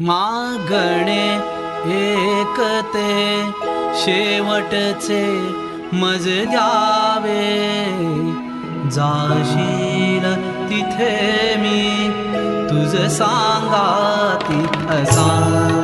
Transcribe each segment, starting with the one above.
मागणे एकते शेवटचे मज द्यावे. जाशील तिथे मी तुझ सांगाती असा.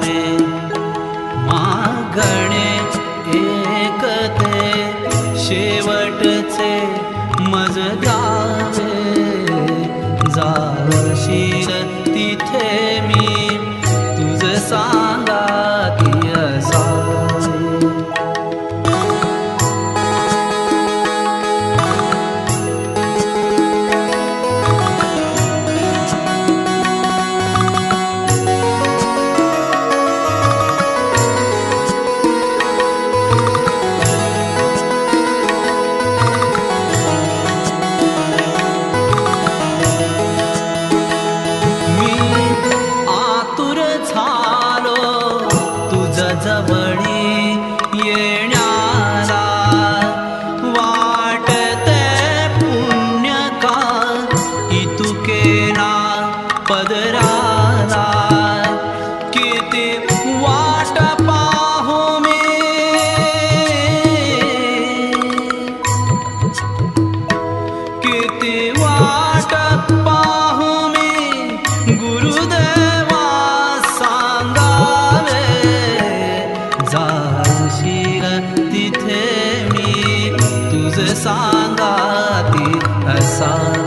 sun.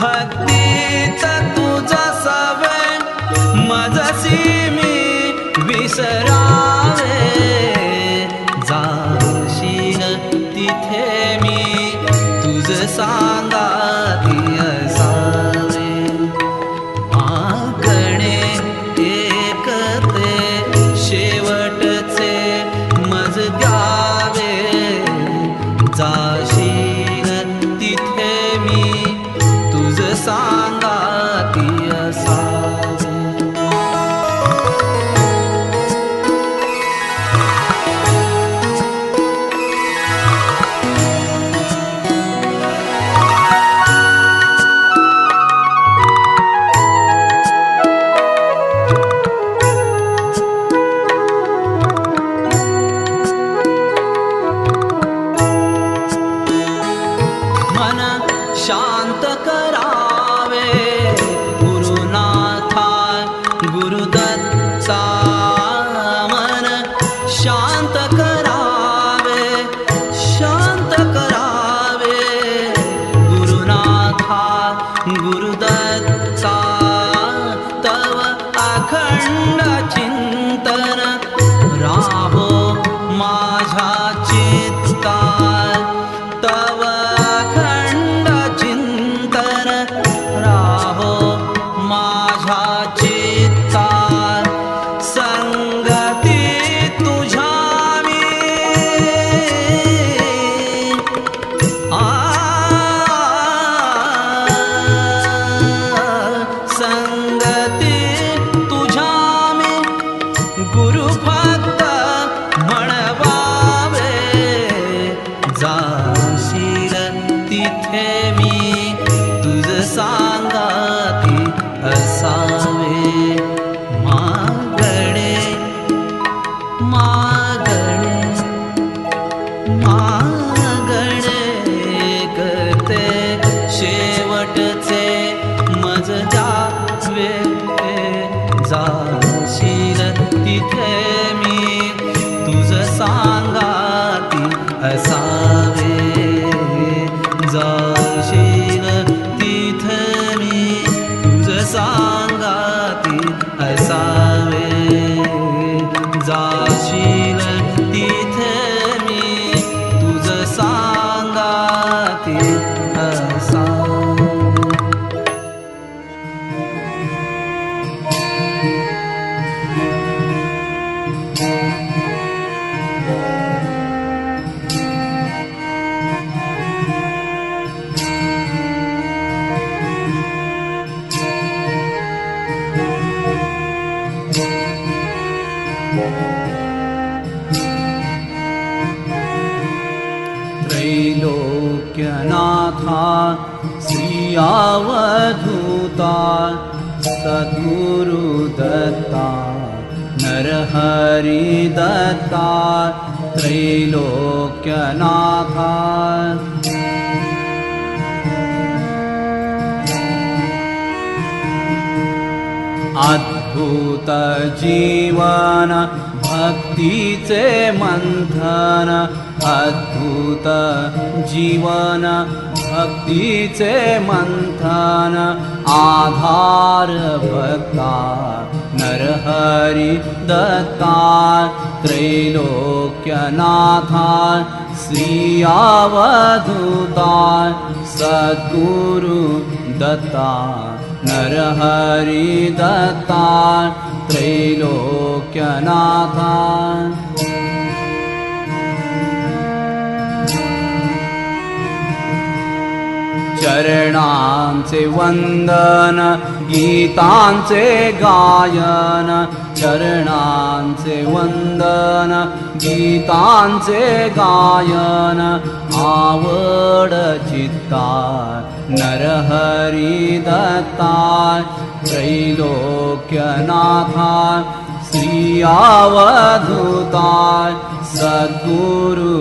भक्ति Dân सद्गुरुदत्ता नरहरिदत्ता त्रैलोक्यनाथा। अद्भुत जीवन भक्तीचे मंथन अद्भुत जीवन भक्तीचे मंथन आधार भक्ता नरहरि दत्ता त्रैलोक्यनाथा श्रियावधूता सद्गुरु दत्ता नरहरि दत्ता त्रैलोक्यनाथा चरणांचे वंदन गीतांचे गायन चरणांचे वंदन गीतांचे गायन आवड चित्ता नरहरि दत्ता त्रैलोक्यनाथा श्रियावधूता सद्गुरु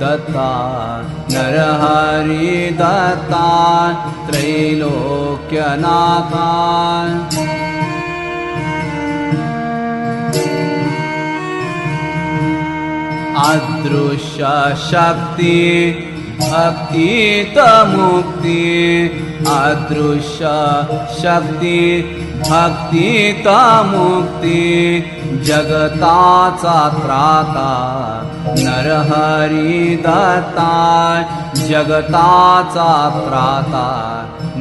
दत्ता नरहरि दत्ता त्रैलोक्यनाथा अदृश्यशक्ति भक्तितमुक्ति अदृश्यशक्ति भक्तितमुक्ति जगताचा त्राता नरहरि दत्ता जगताचा त्राता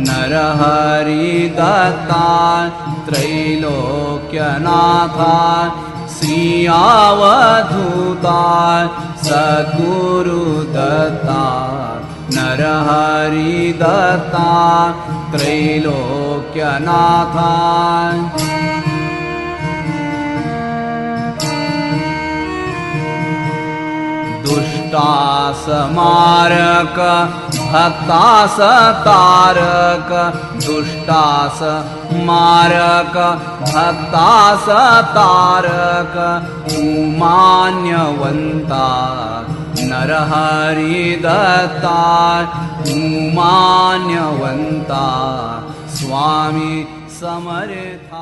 नरहरि दत्ता त्रैलोक्यनाथा श्रियावधूता सद्गुरु दत्ता नरहरि दत्ता त्रैलोक्यनाथा दुष्टासमारक भक्तासतारक दुष्टास मारक भक्तासतारक उमान्यवन्ता नरहरि दत्ता उमान्यवन्ता स्वामी समर्थ